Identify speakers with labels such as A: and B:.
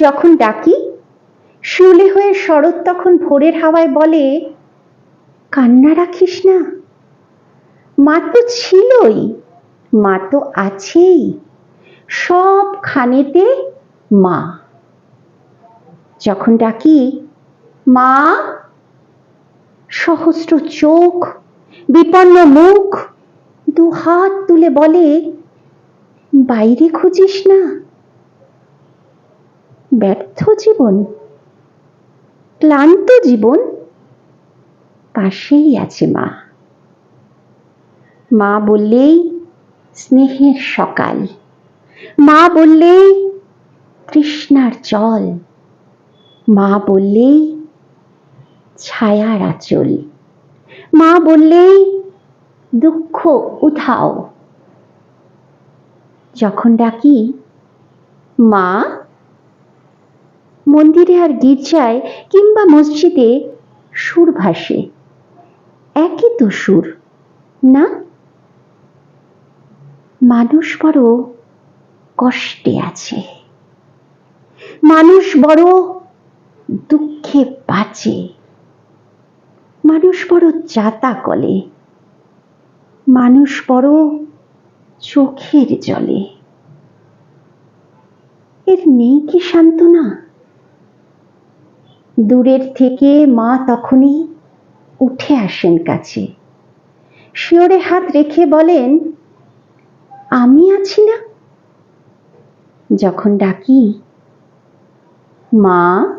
A: যখন ডাকি, শিউলি হয়ে শরৎ তখন ভোরের হাওয়ায় বলে, কান্না রাখিস না। মা তো ছিলই, মা তো আছেই, সব খানেতে মা। যখন ডাকি, মা, সহস্র চোখ, বিপন্ন মুখ, দু হাত তুলে বলে, বাইরে খুঁজিস না? ব্যর্থ জীবন, ক্লান্ত জীবন, পাশেই আছে মা। মা বললেই, স্নেহের সকাল। মা বললেই, তৃষ্ণার জল। মা বললেই, ছায়ার আচল। মা বললেই, দুঃখ উধাও যখন ডাকি, মা মন্দিরে আর গির্জায় কিংবা মসজিদে সুর ভাসে। একই তো সুর, না? মানুষ বড় কষ্টে আছে। মানুষ বড় দুঃখে বাঁচে। মানুষ বড় চাতা কলে। মানুষ বড় চোখের জলে। এর নেই কি সান্ত্বনা? দূরের থেকে মা তখনই উঠে আসেন কাছে। শিওরে হাত রেখে বলেন, আমি আছি না? যখন ডাকি, মা